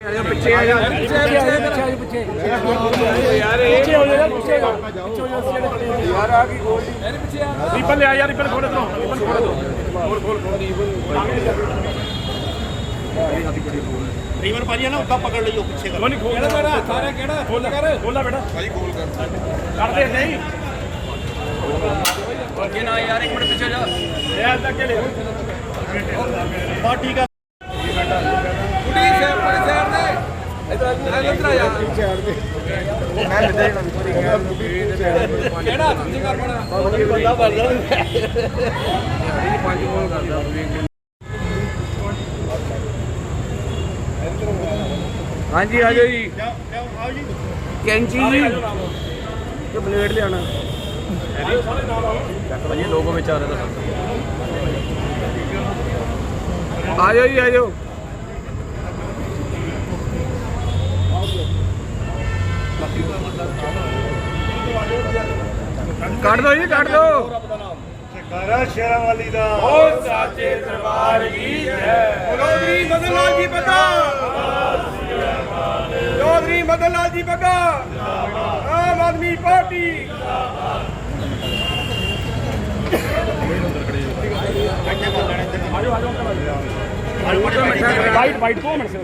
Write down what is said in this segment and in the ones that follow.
ਪਿੱਛੇ ਆ ਜਾ ਪਿੱਛੇ ਆ ਜਾ ਪਿੱਛੇ ਯਾਰ ਪਿੱਛੇ ਹੋ ਜਾ ਪਿੱਛੇ ਹੋ ਜਾ ਪਿੱਛੇ ਹੋ ਜਾ ਯਾਰ ਆ ਕੀ ਗੋਲ ਦੀ ਪਿੱਛੇ ਆ ਰੀਬਨ ਲਿਆ ਯਾਰ ਰੀਬਨ ਖੋਲ ਇਧਰੋਂ ਰੀਬਨ ਖੋਲ ਇਧਰੋਂ ਖੋਲ ਖੋਲ ਰੀਵਰ ਭਾਜੀ ਨਾ ਉੱਤਾ ਪਕੜ ਲਈਓ ਪਿੱਛੇ ਕਰ ਨਹੀਂ ਖੋਲ ਕਿਹੜਾ ਸਾਰਾ ਕਿਹੜਾ ਖੋਲ ਕਰ ਖੋਲਾ ਬੇਟਾ ਭਾਈ ਖੋਲ ਕਰ ਕਰਦੇ ਨਹੀਂ ਅੱਗੇ ਨਾ ਯਾਰ ਇੱਕ ਮਿੰਟ ਪਿੱਛੇ ਜਾ ਇਹ ਅੱਧਾ ਕੇ ਲੈ ਬਾ ਠੀਕ ਆ ਕੁੜੀ ਸੇ ਬੜੇ ਸ਼ਹਿਰ ਦੇ ਇਧਰ ਇਧਰ ਆ ਜਾ ਕਿਹੜਾ ਤੁਸੀਂ ਕਰ ਬਣਾ ਬੰਦਾ ਬਣਦਾ ਪੰਜ ਗੋਲ ਕਰਦਾ ਹਾਂਜੀ ਆ ਜਾਓ ਜੀ। ਆਓ ਜੀ ਕੈਂਚੀ। ਜੀ ਤੇ ਬਲੇਡ ਲਿਆਣਾ ਭਾਜੀ ਲੋਗੋ ਵਿੱਚ ਆ ਰਿਹਾ ਤਾਂ ਆ ਜਾਓ ਜੀ ਆ ਜਾਓ। ਕੱਢ ਦੋ ਜੀ ਕੱਢ ਦੋ। ਕਾਰਾ ਸ਼ੇਰਾਂ ਵਾਲੀ ਦਾ। ਉਹ ਸਾਚੇ ਦਰਬਾਰ ਕੀ ਜੈ। ਚੌਧਰੀ ਮਦਨ ਲਾਲ ਜੀ ਬੱਗਾ ਚੌਧਰੀ ਮਦਨ ਲਾਲ ਜੀ ਬੱਗਾ ਆਮ ਆਦਮੀ ਪਾਰਟੀ। ਵਾਈਟ ਵਾਈਟ ਦੋ ਮਿੰਟ। ਸੇ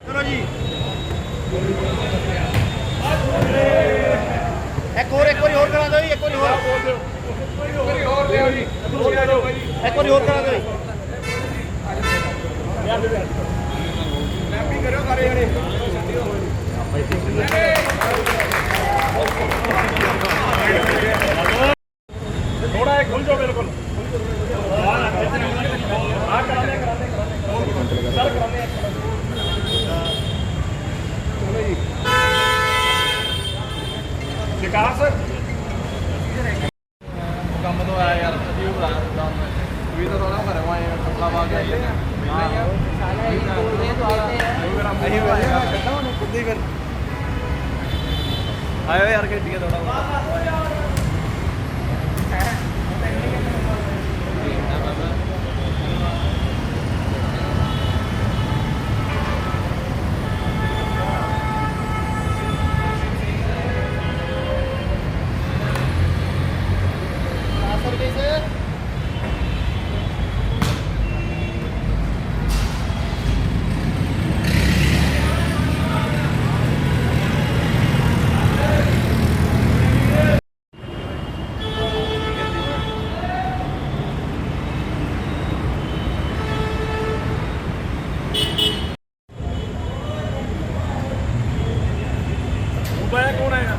ਚਲੋ ਜੀ ਇੱਕ ਹੋਰ ਇੱਕ ਵਾਰੀ ਹੋਰ ਕਰਾ ਦਿਓ ਜੀ ਇੱਕ ਵਾਰੀ ਹੋਰ ਇੱਕ ਵਾਰੀ ਹੋਰ ਕਰਾ ਦਿਓ ਜੀ ਥੋੜਾ ਜਿਹਾ ਖੁੱਲ ਜਾਓ ਬਿਲਕੁਲ ਆ ਕਰਾਣੇ ਕਰਾਣੇ ਸਰ ਕਰਾਣੇ ਵਿਕਾਸ ਕੰਮ ਤੋਂ ਆਇਆ ਯਾਰ ਸਦੀਪ ਭਰਾ ਦਾ ਵੀ ਤਾਂ ਥੋੜਾ ਘਰੇ ਆਏ ਕਪੜਾ ਪਾ ਕੇ ਆਏ ਹਾਂ ਸਾਲੇ ਇਹ ਬੋਲਦੇ ਤੋਂ ਆਤੇ ਅਸੀਂ ਵੇਲੇ ਕੱਢਾ ਉਹਨੇ ਕੁੱਦੀ ਫਿਰ ਆਇਓ ਯਾਰ ਖੇਡੀਏ ਥੋੜਾ ਉਬਾਇਆ ਕੌਣ ਆਇਆ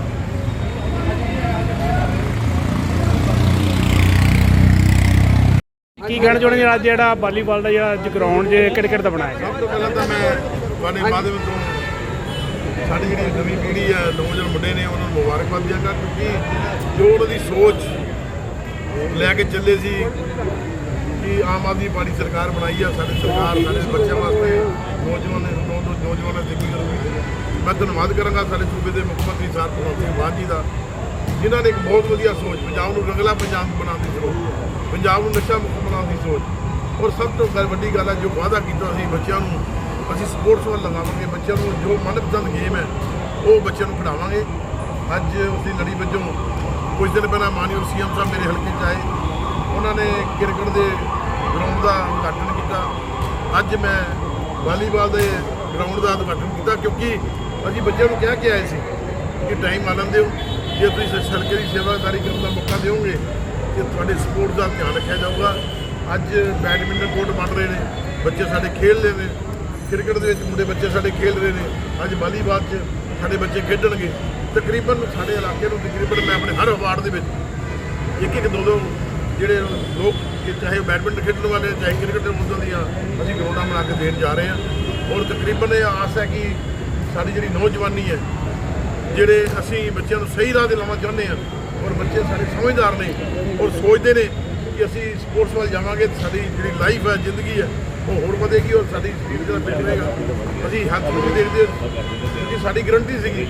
ਕੀ ਕਹਿਣਾ ਚਾਹੁੰਦੇ ਅੱਜ ਜਿਹੜਾ ਵਾਲੀਬਾਲ ਦਾ ਜਿਹੜਾ ਅੱਜ ਗਰਾਊਂਡ ਜੇ ਕ੍ਰਿਕਟ ਦਾ ਬਣਾਇਆ ਗਿਆ? ਸਭ ਤੋਂ ਪਹਿਲਾਂ ਤਾਂ ਮੈਂ ਤੁਹਾਡੇ ਮਾਧਿਅਮ ਤੋਂ ਸਾਡੀ ਜਿਹੜੀ ਨਵੀਂ ਪੀੜ੍ਹੀ ਹੈ ਨੌਜਵਾਨ ਮੁੰਡੇ ਨੇ ਉਹਨਾਂ ਨੂੰ ਮੁਬਾਰਕਬਾਦ ਦਿਆਂਗਾ ਕਿਉਂਕਿ ਜੋ ਉਹਨਾਂ ਦੀ ਸੋਚ ਲੈ ਕੇ ਚੱਲੇ ਸੀ ਕਿ ਆਮ ਆਦਮੀ ਪਾਰਟੀ ਸਰਕਾਰ ਬਣਾਈ ਆ, ਸਾਡੀ ਸਰਕਾਰ, ਸਾਡੇ ਬੱਚਿਆਂ ਵਾਸਤੇ, ਨੌਜਵਾਨ ਨੌਜਵਾਨਾਂ ਦੇ ਕੀ ਕਰੂਗੀ ਮੈਂ ਧੰਨਵਾਦ ਕਰਾਂਗਾ ਸਾਡੇ ਸੂਬੇ ਦੇ ਮੁੱਖ ਮੰਤਰੀ ਸਾਹਿਬ, ਭਗਵੰਤ ਸਿੰਘ ਮਾਨ ਜੀ ਦਾ, ਜਿਨ੍ਹਾਂ ਨੇ ਇੱਕ ਬਹੁਤ ਵਧੀਆ ਸੋਚ, ਪੰਜਾਬ ਨੂੰ ਰੰਗਲਾ ਪੰਜਾਬ ਬਣਾਉਣ ਦੀ ਸੋਚ। ਪੰਜਾਬ ਨੂੰ ਨਸ਼ਾ ਮੁਕਤ ਬਣਾਉਣ ਦੀ ਸੋਚ। ਔਰ ਸਭ ਤੋਂ ਗੱਲ ਵੱਡੀ ਗੱਲ ਹੈ, ਜੋ ਵਾਅਦਾ ਕੀਤਾ ਸੀ ਬੱਚਿਆਂ ਨੂੰ, ਅਸੀਂ ਸਪੋਰਟਸ ਵੱਲ ਲਗਾਵਾਂਗੇ, ਬੱਚਿਆਂ ਨੂੰ ਜੋ ਮਨਪਸੰਦ ਗੇਮ ਹੈ, ਉਹ ਬੱਚਿਆਂ ਨੂੰ ਖਿਡਾਵਾਂਗੇ। ਅੱਜ ਉਸ ਦੀ ਲੜੀ ਵਜੋਂ, ਕੁਝ ਦਿਨ ਪਹਿਲਾਂ ਮਾਨਯੋਗ ਸੀਐਮ ਸਾਹਿਬ ਮੇਰੇ ਹਲਕੇ 'ਚ ਆਏ। ਉਹਨਾਂ ਨੇ ਕ੍ਰਿਕਟ ਦੇ ਗਰਾਊਂਡ ਦਾ ਉਦਘਾਟਨ ਕੀਤਾ। ਅੱਜ ਮੈਂ ਵਾਲੀਬਾਲ ਦੇ ਗਰਾਊਂਡ ਦਾ ਉਦਘਾਟਨ ਕੀਤਾ, ਕਿਉਂਕਿ ਅਸੀਂ ਬੱਚਿਆਂ ਨੂੰ ਕਹਿ ਕੇ ਆਏ ਸੀ ਕਿ ਟਾਈਮ ਆ ਲੈਂਦੇ ਹੋ। ਜੇ ਤੁਸੀਂ ਇਸ ਹਲਕੇ ਦੀ ਸੇਵਾਦਾਰੀ ਕਰਨ ਦਾ ਮੌਕਾ ਦਿਓਗੇ ਤੇ ਤੁਹਾਡੇ ਸਪੋਰਟ ਦਾ ਧਿਆਨ ਰੱਖਿਆ ਜਾਊਗਾ। ਅੱਜ ਬੈਡਮਿੰਟਨ ਕੋਰਟ ਬਣ ਰਹੇ ਨੇ, ਬੱਚੇ ਸਾਡੇ ਖੇਡ ਰਹੇ ਨੇ। ਕ੍ਰਿਕਟ ਦੇ ਵਿੱਚ ਮੁੰਡੇ ਬੱਚੇ ਸਾਡੇ ਖੇਡ ਰਹੇ ਨੇ। ਅੱਜ ਵਾਲੀਬਾਲ 'ਚ ਸਾਡੇ ਬੱਚੇ ਖੇਡਣਗੇ। ਤਕਰੀਬਨ ਸਾਡੇ ਇਲਾਕੇ ਨੂੰ ਤਕਰੀਬਨ ਮੈਂ ਆਪਣੇ ਹਰ ਵਾਰਡ ਦੇ ਵਿੱਚ ਇੱਕ ਇੱਕ ਦੋ ਦੋ ਜਿਹੜੇ ਲੋਕ ਕਿ ਚਾਹੇ ਬੈਡਮਿੰਟਨ ਖੇਡਣ ਵਾਲੇ ਚਾਹੇ ਕ੍ਰਿਕਟ ਦੇ ਮੁੱਦਿਆਂ ਦੀਆਂ ਅਸੀਂ ਗਰਾਊਂਡਾਂ ਬਣਾ ਕੇ ਦੇਣ ਜਾ ਰਹੇ ਹਾਂ। ਔਰ ਤਕਰੀਬਨ ਇਹ ਆਸ ਹੈ ਕਿ ਸਾਡੀ ਜਿਹੜੀ ਨੌਜਵਾਨੀ ਹੈ, ਜਿਹੜੇ ਅਸੀਂ ਬੱਚਿਆਂ ਨੂੰ ਸਹੀ ਰਾਹ ਤੇ ਲਾਉਣਾ ਚਾਹੁੰਦੇ ਹਾਂ ਔਰ ਬੱਚੇ ਸਾਡੇ ਸਮਝਦਾਰ ਨੇ ਔਰ ਸੋਚਦੇ ਨੇ ਕਿ ਅਸੀਂ ਸਪੋਰਟਸ ਵੱਲ ਜਾਵਾਂਗੇ ਤੇ ਸਾਡੀ ਜਿਹੜੀ ਲਾਈਫ ਹੈ, ਜ਼ਿੰਦਗੀ ਹੈ, ਉਹ ਹੋਰ ਵਧੇਗੀ ਔਰ ਸਾਡੀ ਸਰੀਰ ਜਿਹੜਾ ਫਿੱਟ ਰਹੇਗਾ ਅਸੀਂ ਹੈਲਥ ਨੂੰ ਵੀ ਦੇਖਦੇ ਕਿ ਸਾਡੀ ਗਰੰਟੀ ਸੀਗੀ,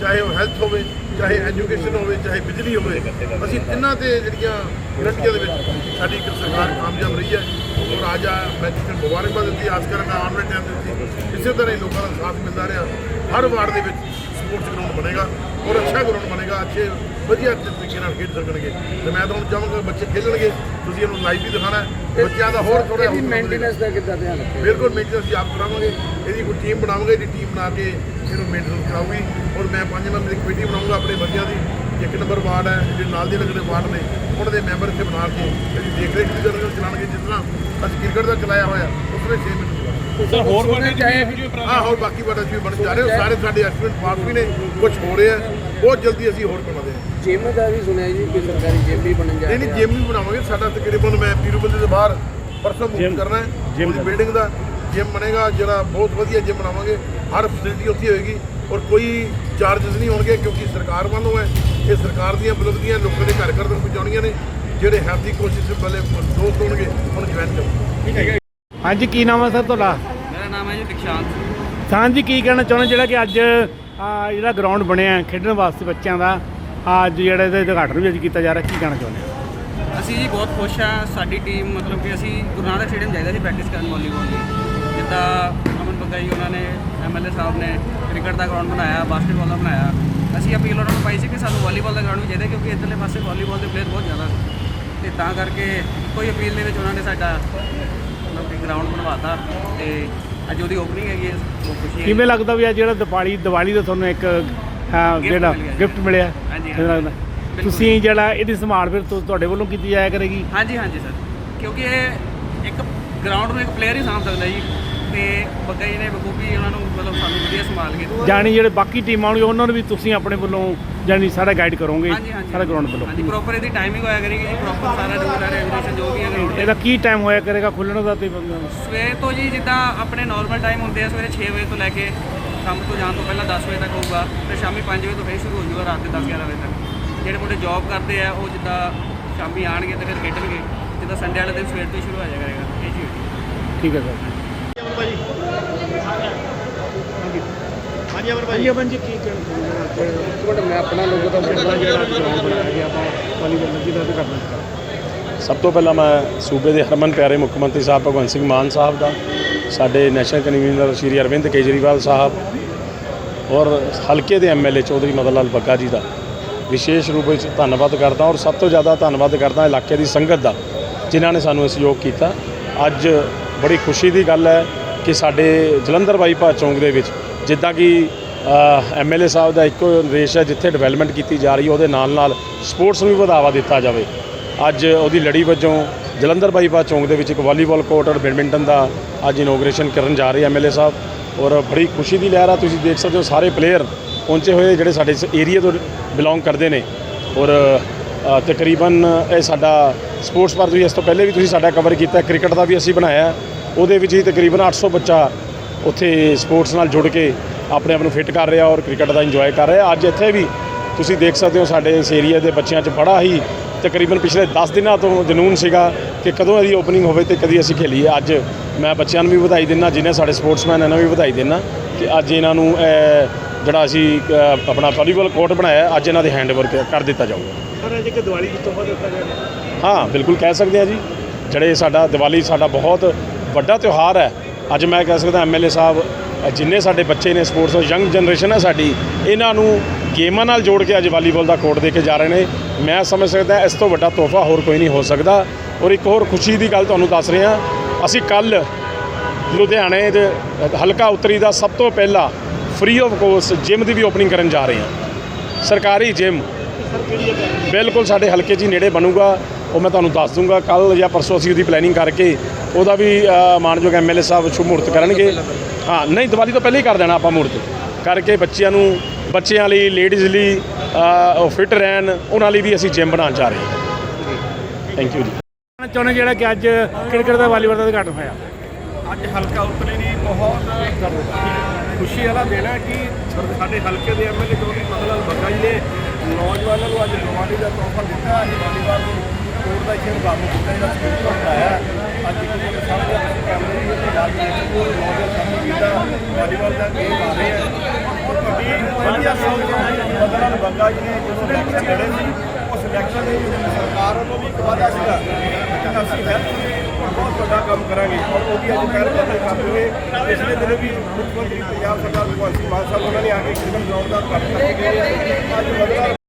ਚਾਹੇ ਉਹ ਹੈਲਥ ਹੋਵੇ, ਚਾਹੇ ਐਜੂਕੇਸ਼ਨ ਹੋਵੇ, ਚਾਹੇ ਬਿਜਲੀ ਹੋਵੇ, ਅਸੀਂ ਤਿੰਨਾਂ ਤੇ ਜਿਹੜੀਆਂ ਗਰੰਟੀਆਂ ਦੇ ਵਿੱਚ ਸਾਡੀ ਇੱਕ ਸਰਕਾਰ ਕਾਮਯਾਬ ਰਹੀ ਹੈ। ਔਰ ਅੱਜ ਆ ਮੈਂ ਜਿੱਥੇ ਮੁਬਾਰਕਬਾਦ ਦਿੱਤੀ, ਆਸ ਕਰਾਂਗਾ ਆਉਣ ਵਾਲੇ ਟਾਈਮ ਦਿੱਤੀ ਇਸੇ ਤਰ੍ਹਾਂ ਹੀ ਲੋਕਾਂ ਦਾ ਸਾਥ ਮਿਲਦਾ ਰਿਹਾ। ਹਰ ਵਾਰਡ ਦੇ ਵਿੱਚ ਸਪੋਰਟਸ ਗਰਾਊਂਡ ਬਣੇਗਾ ਔਰ ਅੱਛਾ ਗਰਾਊਂਡ ਬਣੇਗਾ। ਅੱਛੇ ਵਧੀਆ ਤਰੀਕੇ ਨਾਲ ਖੇਡ ਸਕਣਗੇ। ਤੇ ਮੈਂ ਤਾਂ ਹੁਣ ਚਾਹਾਂਗਾ ਬੱਚੇ ਖੇਡਣਗੇ। ਤੁਸੀਂ ਇਹਨੂੰ ਲਾਈਵ ਵੀ ਦਿਖਾਣਾ ਹੈ। ਬੱਚਿਆਂ ਦਾ ਹੋਰ ਥੋੜਾ ਇਹਦੀ ਮੇਨਟੇਨੈਂਸ ਦਾ ਕਿੱਦਾਂ ਧਿਆਨ ਰੱਖੇ ਬਿਲਕੁਲ ਮੇਨਟੇਨੈਂਸ ਆਪ ਕਰਾਵਾਂਗੇ। ਇਹਦੀ ਕੋਈ ਟੀਮ ਬਣਾਵਾਂਗੇ ਇਹਦੀ ਟੀਮ ਬਣਾ ਕੇ ਇਹਨੂੰ ਮੇਨਟੇਨੈਂਸ ਕਰਾਊਗੀ। ਔਰ ਮੈਂ ਪੰਜ ਮੈਂਬਰ ਦੀ ਕਮੇਟੀ ਬਣਾਉਂਗਾ ਆਪਣੇ ਬੱਚਿਆਂ ਦੀ। ਇੱਕ ਨੰਬਰ ਵਾਰਡ ਹੈ ਜਿਹੜੇ ਨਾਲ ਦੇ ਲੱਗਦੇ ਵਾਰਡ ਨੇ ਉਹਨਾਂ ਦੇ ਮੈਂਬਰ ਇੱਥੇ ਬਣਾ ਕੇ ਇਹਦੀ ਦੇਖ ਰੇਖ ਵੀ ਕਰਨਗੇ ਚਲਾਣਗੇ ਜਿਸ ਤਰ੍ਹਾਂ ਅਸੀਂ ਕ੍ਰਿਕਟ ਦਾ ਚਲਾਇਆ ਹੋਇਆ ਉਸਨੇ 6 ਮਿੰਟ ਸਰ ਹੋਰ ਸੁਣਿਆ ਚਾਹੇ ਹਾਂ ਹੋਰ ਬਾਕੀ 'ਚ ਵੀ ਬਣ ਜਾ ਰਹੇ ਸਾਰੇ ਸਾਡੇ ਐਕਸੀਡੈਂਟ ਪਾਸ ਵੀ ਨੇ ਕੁਝ ਹੋ ਰਹੇ ਬਹੁਤ ਜਲਦੀ ਅਸੀਂ ਹੋਰ ਬਣਾਉਂਦੇ ਹਾਂ। ਜਿਮ ਦਾ ਵੀ ਸੁਣਿਆ ਜੀ ਕਿ ਸਰਕਾਰੀ ਜਿਮ ਵੀ ਬਣਨ ਜਾ ਨਹੀਂ ਨਹੀਂ ਜਿਮ ਵੀ ਬਣਾਵਾਂਗੇ। ਸਾਡਾ ਤਕਰੀਬਨ ਮੈਂ ਪੀਰੂਬੰਦੇ ਦੇ ਬਾਹਰ ਪਰਸੋਂ ਮੂਵ ਕਰਨਾ ਹੈ। ਉਹਦੀ ਦਾ। ਬਿਲਡਿੰਗ ਦਾ ਜਿਮ ਬਣੇਗਾ ਜਿਹੜਾ ਬਹੁਤ ਵਧੀਆ ਜਿਮ ਬਣਾਵਾਂਗੇ। ਹਰ ਫੈਸਿਲਿਟੀ ਉੱਥੇ ਹੋਏਗੀ ਔਰ ਕੋਈ ਚਾਰजेस ਨਹੀਂ ਹੋਣਗੇ ਕਿਉਂਕਿ ਸਰਕਾਰ ਵੱਲੋਂ ਹੈ। ਇਹ ਸਰਕਾਰ ਦੀਆਂ ਬੁਲੰਦੀਆਂ ਲੋਕਾਂ ਦੇ ਘਰ ਘਰ ਤੱਕ ਪਹੁੰਚਾਉਣੀਆਂ ਨੇ। ਜਿਹੜੇ ਹੈਲਥ ਦੀ ਕੋਸ਼ਿਸ਼ ਵਾਲੇ ਦੋਸਤ ਹੋਣਗੇ ਉਹਨੂੰ ਜੁਆਇਨ ਕਰੋ। ਹਾਂਜੀ ਕੀ ਨਾਮ ਹੈ ਸਰ ਤੁਹਾਡਾ? ਮੇਰਾ ਨਾਮ ਹੈ ਜੀ ਦਿਕਸ਼ਾਂਤ ਸਾਂ ਜੀ ਕੀ ਕਹਿਣਾ ਚਾਹੁੰਦੇ ਜਿਹੜਾ ਕਿ ਅੱਜ ਆ ਜਿਹੜਾ ਗਰਾਊਂਡ ਬਣਿਆ ਖੇਡਣ ਵਾਸਤੇ ਬੱਚਿਆਂ ਦਾ ਅੱਜ ਜਿਹੜਾ ਇਹਦਾ ਉਦਘਾਟਨ ਵੀ ਅੱਜ ਕੀਤਾ ਜਾ ਰਿਹਾ ਕੀ ਕਹਿਣਾ ਚਾਹੁੰਦੇ ਹੋ? ਅਸੀਂ ਜੀ ਬਹੁਤ ਖੁਸ਼ ਹਾਂ ਸਾਡੀ ਟੀਮ ਮਤਲਬ ਕਿ ਅਸੀਂ ਗੁਰੂ ਨਾਨਕ ਸਟੇਡੀਅਮ ਜਾਈਦਾ ਸੀ ਪ੍ਰੈਕਟਿਸ ਕਰਨ ਵਾਲੀਬਾਲ ਦੀ ਜਿੱਦਾਂ ਅਮਨ ਬੱਗਾ ਜੀ ਉਹਨਾਂ ਨੇ ਐਮਐਲਏ ਸਾਹਿਬ ਨੇ ਕ੍ਰਿਕਟ ਦਾ ਗਰਾਊਂਡ ਬਣਾਇਆ ਬਾਸਕਟਬਾਲ ਦਾ ਬਣਾਇਆ। ਅਸੀਂ ਅਪੀਲ ਉਹਨਾਂ ਨੂੰ ਪਾਈ ਸੀ ਕਿ ਸਾਨੂੰ ਵਾਲੀਬਾਲ ਦਾ ਗਰਾਊਂਡ ਵੀ ਚਾਹੀਦਾ ਕਿਉਂਕਿ ਇੱਧਰਲੇ ਪਾਸੇ ਵਾਲੀਬਾਲ ਦੇ ਪਲੇਅਰ ਬਹੁਤ ਜ਼ਿਆਦਾ ਤੇ ਤਾਂ ਕਰਕੇ ਕੋਈ ਅਪੀਲ ਦੇ ਵਿੱਚ ਉਹਨਾਂ ਨੇ ਸਾਡਾ ਮਤਲਬ ਕਿ ਗਰਾਊਂਡ ਬਣਵਾਤਾ ਤੇ ਅੱਜ ਉਹਦੀ ਓਪਨਿੰਗ ਹੈਗੀ ਹੈ ਬਹੁਤ ਖੁਸ਼ੀ ਹੈ। ਕਿਵੇਂ ਲੱਗਦਾ ਵੀ ਆ ਜਿਹੜਾ ਦੀਵਾਲੀ ਦੀਵਾਲੀ ਦਾ ਤੁਹਾਨੂੰ ਇੱਕ ਜਿਹੜਾ। ਗਿਫਟ ਮਿਲਿਆ। ਹਾਂਜੀ। ਤੁਸੀਂ ਜਿਹੜਾ ਇਹਦੀ ਸੰਭਾਲ ਫਿਰ ਤੁ- ਤੁਹਾਡੇ ਵੱਲੋਂ ਕੀਤੀ ਜਾਇਆ ਕਰੇਗੀ? ਹਾਂਜੀ ਹਾਂਜੀ ਸਰ। ਕਿਉਂਕਿ ਇਹ ਇੱਕ ਗਰਾਊਂਡ ਨੂੰ ਇੱਕ ਪਲੇਅਰ ਹੀ ਸਾਂਭ ਸਕਦਾ ਜੀ। ਤੇ ਬੱਗਾ ਜੀ ਨੇ ਬਖੂਬੀ ਉਹਨਾਂ ਨੂੰ ਮਤਲਬ ਸਾਨੂੰ ਵਧੀਆ ਸੰਭਾਲ ਕੇ ਜਾਣੀ ਜਿਹੜੇ ਬਾਕੀ ਟੀਮਾਂ ਆਉਣਗੇ ਉਹਨਾਂ ਨੂੰ ਵੀ ਤੁਸੀਂ ਆਪਣੇ ਵੱਲੋਂ ਜਾਣੀ ਸਾਰਾ ਗਾਈਡ ਕਰੋਗੇ ਹਾਂਜੀ ਹਾਂਜੀ। ਸਾਰਾ ਗਰਾਊਂਡ ਵੱਲੋਂ। ਹਾਂਜੀ ਪ੍ਰੋਪਰ ਇਹਦੀ ਟਾਈਮਿੰਗ ਹੋਇਆ ਕਰੇਗੀ ਜੀ ਪ੍ਰੋਪਰ ਸਾਰਾ ਰੂਲ ਹੈ ਰੈਗੂਲੇਸ਼ਨ ਜੋ ਵੀ ਹੈ ਗਰਾਊਂਡ ਇਹਦਾ ਕੀ ਟਾਈਮ ਹੋਇਆ ਕਰੇਗਾ ਖੁੱਲਣ ਦਾ ਤੇ ਸਵੇਰ ਤੋਂ ਜੀ ਜਿੱਦਾਂ ਆਪਣੇ ਨਾਰਮਲ ਟਾਈਮ ਹੁੰਦੇ ਆ ਸਵੇਰੇ 6 ਵਜੇ ਤੋਂ ਲੈ ਕੇ ਕੰਮ ਤੋਂ ਜਾਣ ਤੋਂ ਪਹਿਲਾਂ 10 ਵਜੇ ਤੱਕ ਹੋਊਗਾ ਤੇ ਸ਼ਾਮੀ 5 ਵਜੇ ਤੋਂ ਫੇਰ ਸ਼ੁਰੂ ਹੋ ਜਾਊਗਾ ਰਾਤ ਦੇ 10 11 ਵਜੇ ਤੱਕ। ਜਿਹੜੇ ਮੁੰਡੇ ਜੌਬ ਕਰਦੇ ਆ ਉਹ ਜਿੱਦਾਂ ਸ਼ਾਮੀ ਆਣਗੇ ਤੇ ਫਿਰ ਖੇਡਣਗੇ ਜਿੱਦਾਂ ਸੰਡੇ ਵਾਲੇ ਦਿਨ ਸਵੇਰ ਤੋਂ ਹੀ ਸ਼ੁਰੂ ਹੋ ਕਰੇਗਾ ਇਹ ਜੀ ਠੀਕ ਹੈ ਸਰ। ਹਾਂਜੀ ਅਮਰ ਭਾਈ ਹਾਂਜੀ ਅਮਨ ਜੀ ਕੀ ਕਹਿਣਾ ਚਾਹੁੰਦੇ ਹੋ? ਮੈਂ ਆਪਣਾ ਲੋਗੋ ਤਾਂ ਜਿਹੜਾ ਜਿਹੜਾ ਬਣਾਇਆ ਗਿਆ ਆਪਾਂ ਵਾਲੀਬਾਲ ਲੱਗੀ ਦਾ ਉਦਘਾਟਨ ਸਭ ਤੋਂ ਪਹਿਲਾਂ ਮੈਂ ਸੂਬੇ ਦੇ ਹਰਮਨ ਪਿਆਰੇ ਮੁੱਖ ਮੰਤਰੀ ਸਾਹਿਬ ਭਗਵੰਤ ਸਿੰਘ ਮਾਨ ਸਾਹਿਬ ਦਾ, ਸਾਡੇ ਨੈਸ਼ਨਲ ਕਨਵੀਨਰ ਸ਼੍ਰੀ ਅਰਵਿੰਦ ਕੇਜਰੀਵਾਲ ਸਾਹਿਬ ਔਰ ਹਲਕੇ ਦੇ ਐਮਐਲਏ ਚੌਧਰੀ ਮਦਨ ਲਾਲ ਬੱਗਾ ਜੀ ਦਾ। ਵਿਸ਼ੇਸ਼ ਰੂਪ ਵਿੱਚ ਧੰਨਵਾਦ ਕਰਦਾ ਔਰ ਸਭ ਤੋਂ ਜ਼ਿਆਦਾ ਧੰਨਵਾਦ ਕਰਦਾ ਇਲਾਕੇ ਦੀ ਸੰਗਤ ਦਾ, ਜਿਨ੍ਹਾਂ ਨੇ ਸਾਨੂੰ ਸਹਿਯੋਗ ਕੀਤਾ। ਅੱਜ ਬੜੀ ਖੁਸ਼ੀ ਦੀ ਗੱਲ ਹੈ ਕਿ ਸਾਡੇ ਜਲੰਧਰ ਬਾਈਪਾਸ ਚੌਂਕ ਦੇ ਵਿੱਚ ਜਿੱਦਾਂ ਕਿ ਐਮਐਲਏ ਸਾਹਿਬ ਦਾ ਇੱਕੋ ਨਿਰਦੇਸ਼ ਹੈ ਜਿੱਥੇ ਡਿਵੈਲਪਮੈਂਟ ਕੀਤੀ ਜਾ ਰਹੀ ਹੈ, ਉਹਦੇ ਨਾਲ ਨਾਲ ਸਪੋਰਟਸ ਨੂੰ ਵੀ ਵਧਾਵਾ ਦਿੱਤਾ ਜਾਵੇ। ਅੱਜ ਉਹਦੀ ਲੜੀ ਵਜੋਂ ਜਲੰਧਰ ਬਾਈਪਾਸ ਚੌਂਕ ਦੇ ਵਿੱਚ ਇੱਕ ਵਾਲੀਬਾਲ ਕੋਰਟ ਔਰ ਬੈਡਮਿੰਟਨ ਦਾ ਅੱਜ ਇਨੋਗ੍ਰੇਸ਼ਨ ਕਰਨ ਜਾ ਰਹੇ ਐਮਐਲਏ ਸਾਹਿਬ ਔਰ ਬੜੀ ਖੁਸ਼ੀ ਦੀ ਲਹਿਰ ਆ, ਤੁਸੀਂ ਦੇਖ ਸਕਦੇ ਹੋ ਸਾਰੇ ਪਲੇਅਰ ਪਹੁੰਚੇ ਹੋਏ ਜਿਹੜੇ ਸਾਡੇ ਇਸ ਏਰੀਆ ਤੋਂ ਬਿਲੋਂਗ ਕਰਦੇ ਨੇ ਔਰ ਤਕਰੀਬਨ ਇਹ ਸਾਡਾ ਸਪੋਰਟਸ ਪਰ ਤੁਸੀਂ ਇਸ ਤੋਂ ਪਹਿਲੇ ਵੀ ਤੁਸੀਂ ਸਾਡਾ ਕਵਰ ਕੀਤਾ, ਕ੍ਰਿਕਟ ਦਾ ਵੀ ਅਸੀਂ ਬਣਾਇਆ ਉਹਦੇ ਵਿੱਚ ਹੀ ਤਕਰੀਬਨ 800 ਬੱਚਾ ਉੱਥੇ ਸਪੋਰਟਸ ਨਾਲ ਜੁੜ ਕੇ ਆਪਣੇ ਆਪ ਨੂੰ ਫਿੱਟ ਕਰ ਰਿਹਾ ਔਰ ਕ੍ਰਿਕਟ ਦਾ ਇੰਜੋਏ ਕਰ ਰਿਹਾ। ਅੱਜ ਇੱਥੇ ਵੀ ਤੁਸੀਂ ਦੇਖ ਸਕਦੇ ਹੋ ਸਾਡੇ ਇਸ ਏਰੀਆ ਦੇ ਬੱਚਿਆਂ 'ਚ ਬੜਾ ਹੀ ਤਕਰੀਬਨ ਪਿਛਲੇ 10 ਦਿਨਾਂ ਤੋਂ ਜਨੂਨ ਸੀਗਾ ਕਿ ਕਦੋਂ ਇਹਦੀ ਓਪਨਿੰਗ ਹੋਵੇ ਤੇ ਕਦੀ ਅਸੀਂ ਖੇਲੀਏ। ਅੱਜ ਮੈਂ ਬੱਚਿਆਂ ਨੂੰ ਵੀ ਵਧਾਈ ਦਿੰਦਾ ਜਿਨੇ ਸਾਡੇ ਸਪੋਰਟਸਮੈਨ ਇਹਨਾਂ ਨੂੰ ਵੀ ਵਧਾਈ ਦਿੰਦਾ ਕਿ ਅੱਜ ਇਹਨਾਂ ਨੂੰ ਜਿਹੜਾ ਅਸੀਂ ਆਪਣਾ ਵਾਲੀਬਾਲ ਕੋਰਟ ਬਣਾਇਆ ਅੱਜ ਇਹਨਾਂ ਦੇ ਹੈਂਡਓਵਰ ਕਰ ਦਿੱਤਾ ਜਾਊਗਾ। ਸਰ ਅੱਜ ਕਿ ਦੀਵਾਲੀ ਦੀ ਤੋਹਫਾ ਦਿੱਤਾ ਗਿਆ ਹਾਂ ਬਿਲਕੁਲ ਕਹਿ ਸਕਦੇ ਹਾਂ ਜੀ। ਜਿਹੜੇ ਸਾਡਾ ਦੀਵਾਲੀ ਸਾਡਾ ਬਹੁਤ ਵੱਡਾ ਤਿਉਹਾਰ ਹੈ। ਅੱਜ ਮੈਂ ਕਹਿ ਸਕਦਾ ਐਮਐਲਏ ਸਾਹਿਬ ਜਿੰਨੇ ਸਾਡੇ ਬੱਚੇ ਨੇ ਸਪੋਰਟਸ ਯੰਗ ਜਨਰੇਸ਼ਨ ਹੈ ਸਾਡੀ, ਇਹਨਾਂ ਨੂੰ ਗੇਮਾਂ ਨਾਲ ਜੋੜ ਕੇ ਅੱਜ ਵਾਲੀਬਾਲ ਦਾ ਕੋਰਟ ਦੇ ਕੇ ਜਾ ਰਹੇ ਨੇ। ਮੈਂ ਸਮਝ ਸਕਦਾ ਇਸ ਤੋਂ ਵੱਡਾ ਤੋਹਫਾ ਹੋਰ ਕੋਈ ਨਹੀਂ ਹੋ ਸਕਦਾ। ਔਰ ਇੱਕ ਹੋਰ ਖੁਸ਼ੀ ਦੀ ਗੱਲ ਤੁਹਾਨੂੰ ਦੱਸ ਰਿਹਾ, ਅਸੀਂ ਕੱਲ ਲੁਧਿਆਣੇ ਦੇ ਹਲਕਾ ਉੱਤਰੀ ਦਾ ਸਭ ਤੋਂ ਪਹਿਲਾ ਫ੍ਰੀ ਆਫ ਕੋਸਟ ਜਿਮ ਦੀ ਵੀ ਓਪਨਿੰਗ ਕਰਨ ਜਾ ਰਹੇ ਹਾਂ। ਸਰਕਾਰੀ ਜਿਮ ਬਿਲਕੁਲ ਸਾਡੇ ਹਲਕੇ 'ਚ ਹੀ ਨੇੜੇ ਬਣੂਗਾ। ਉਹ ਮੈਂ ਤੁਹਾਨੂੰ ਦੱਸ ਦੂੰਗਾ ਕੱਲ ਜਾਂ ਪਰਸੋਂ ਅਸੀਂ ਉਹਦੀ ਪਲੈਨਿੰਗ ਕਰਕੇ ਉਹਦਾ ਵੀ ਅ, ਮਾਣਯੋਗ ਐਮਐਲਏ ਸਾਹਿਬ ਸ਼ੁਭ ਮੂਰਤ ਕਰਨਗੇ। ਹਾਂ ਨਹੀਂ ਦੀਵਾਲੀ ਤੋਂ ਪਹਿਲਾਂ ਹੀ ਕਰ ਦੇਣਾ ਆਪਾਂ ਮੂਰਤ ਕਰਕੇ ਬੱਚਿਆਂ ਨੂੰ ਬੱਚਿਆਂ ਲਈ ਲੇਡੀਜ਼ ਲਈ ਫਿਟ ਰਹਿਣ ਉਹਨਾਂ ਲਈ ਵੀ ਅਸੀਂ ਜਿਮ ਬਣਾਉਣ ਜਾ ਰਹੇ ਹਾਂ। ਥੈਂਕ ਯੂ ਜੀ। ਚਾਹੁੰਦੇ ਜਿਹੜਾ ਕਿ ਅੱਜ ਕ੍ਰਿਕਟ ਦਾ ਵਾਲੀਬਾਲ ਦਾ ਉਦਘਾਟਨ ਹੋਇਆ। ਅੱਜ ਹਲਕਾ ਉਤਰੇ ਦੀ ਬਹੁਤ ਖੁਸ਼ੀ ਵਾਲਾ ਦਿਨ ਹੈ ਕਿ ਸਾਡੇ ਹਲਕੇ ਦੇ ਐਮਐਲਏ ਚੌਧਰੀ ਮਦਨ ਲਾਲ ਬੱਗਾ ਜੀ ਨੇ ਨੌਜਵਾਨਾਂ ਨੂੰ ਅੱਜ ਦੀਵਾਲੀ ਦਾ ਤੋਹਫਾ ਦਿੱਤਾ ਅੱਜ ਵਾਲੀਬਾਲ ਕੋਰਟ ਦਾ ਖੇਡ ਬਾਬੂ ਕੀਤਾ ਜਿਹੜਾ ਸਕੂਲ ਬਣਾਇਆ ਅੱਜ ਇੱਕ ਜਿਹੜੇ ਸਾਹਮਣੇ ਅਸੀਂ ਕੈਮਰੇ ਦੀ ਉੱਤੇ ਜਾ ਕੇ ਉਹ ਨੌਜਵਾਨ ਸਾਥੀ ਕੀਤਾ ਵਾਲੀਬਾਲ ਦਾ ਗੇਮ ਆ ਰਹੇ ਹੈ ਔਰ ਵੱਡੀ ਵਧੀਆ ਸੋਚ ਮਦਨ ਲਾਲ ਬੱਗਾ ਜੀ ਨੇ ਜਦੋਂ ਇਲੈਕਸ਼ਨ ਲੜੇ ਸੀ ਉਹ ਸਿਲੈਕਸ਼ਨ ਦੇ ਵਿੱਚ ਸਰਕਾਰ ਵੱਲੋਂ ਵੀ ਇੱਕ ਵਾਅਦਾ ਸੀਗਾ ਕਿ ਅਸੀਂ ਹੈਲਥ ਦੇ ਬਹੁਤ ਵੱਡਾ ਕੰਮ ਕਰਾਂਗੇ ਔਰ ਉਹ ਵੀ ਅੱਜ ਪਹਿਲ ਕਦਮ ਕਰਦੇ ਹੋਏ ਪਿਛਲੇ ਦਿਨ ਵੀ ਮੁੱਖ ਮੰਤਰੀ ਪੰਜਾਬ ਸਰਦਾਰ ਭਗਵੰਤ ਸਿੰਘ ਮਾਨ ਸਾਹਿਬ ਉਹਨਾਂ ਨੇ ਆ ਕੇ ਕ੍ਰਿਕਟ ਗਰਾਊਂਡ ਦਾ ਉਦਘਾਟਨ ਕਰਕੇ ਗਏ ਅੱਜ ਮਦਨ